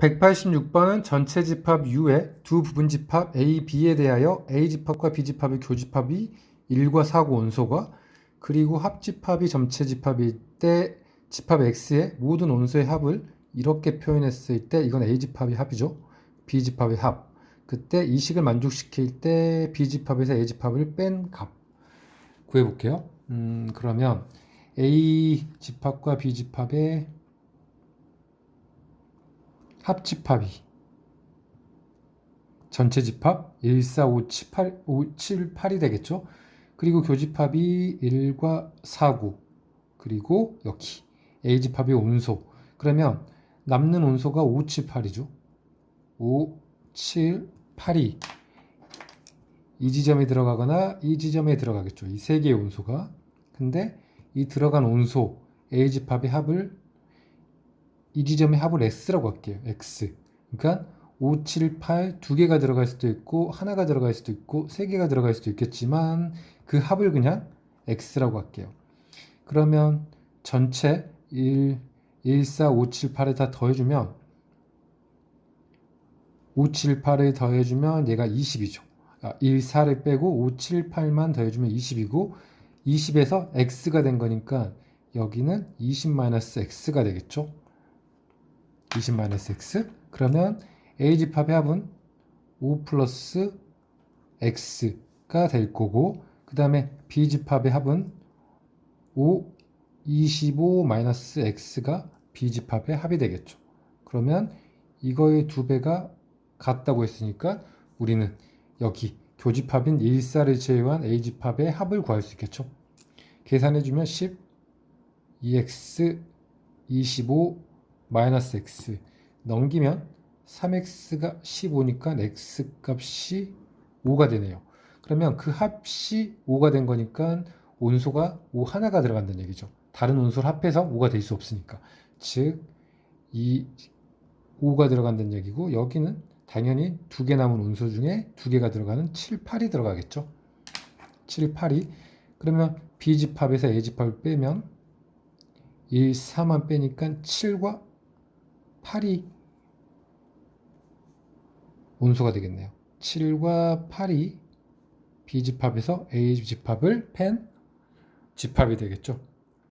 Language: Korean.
186번은 전체 집합 U의 두 부분 집합 A, B에 대하여 A 집합과 B 집합의 교집합이 1과 4고 온소가 그리고 합집합이 전체 집합일 때 집합 X의 모든 온소의 합을 이렇게 표현했을 때 이건 A 집합의 합이죠. B 집합의 합. 그때 이 식을 만족시킬 때 B 집합에서 A 집합을 뺀 값. 구해볼게요. 음, 그러면 A 집합과 B 집합의 합집합이 전체 집합 1, 4, 5, 7, 8, 5, 7, 8이 되겠죠. 그리고 교집합이 1과 4, 9 그리고 여기 A 집합이 온소 그러면 남는 온소가 5, 7, 8이죠. 5, 7, 8이 이 지점에 들어가거나 이 지점에 들어가겠죠. 이 세 개의 온소가 근데 이 들어간 온소 A 집합의 합을 이 지점의 합을 x라고 할게요. x. 그러니까 5, 7, 8 두 개가 들어갈 수도 있고 하나가 들어갈 수도 있고 세 개가 들어갈 수도 있겠지만 그 합을 그냥 x라고 할게요. 그러면 전체 1, 1, 4, 5, 7, 8에 다 더해주면 5, 7, 8을 더해주면 얘가 20이죠. 아, 1, 4를 빼고 5, 7, 8만 더해주면 20이고 20에서 x가 된 거니까 여기는 20-x가 되겠죠. 20-x 그러면 A 집합의 합은 5 플러스 x가 될 거고 그 다음에 B 집합의 합은 5 25 마이너스 x가 B 집합의 합이 되겠죠. 그러면 이거의 두 배가 같다고 했으니까 우리는 여기 교집합인 1, 4를 제외한 A 집합의 합을 구할 수 있겠죠. 계산해 주면 10 2x 25 마이너스 x 넘기면 3x가 15니까 x 값이 5가 되네요. 그러면 그 합이 5가 된 거니까 온소가 5 하나가 들어간다는 얘기죠. 다른 온소를 합해서 5가 될 수 없으니까. 즉, 이 5가 들어간다는 얘기고 여기는 당연히 두 개 남은 온소 중에 두 개가 들어가는 7, 8이 들어가겠죠. 7, 8이 그러면 B집합에서 A집합을 빼면 1, 4만 빼니까 7과 8이 온소가 되겠네요. 7과 8이 B집합에서 A집합을 펜 집합이 되겠죠.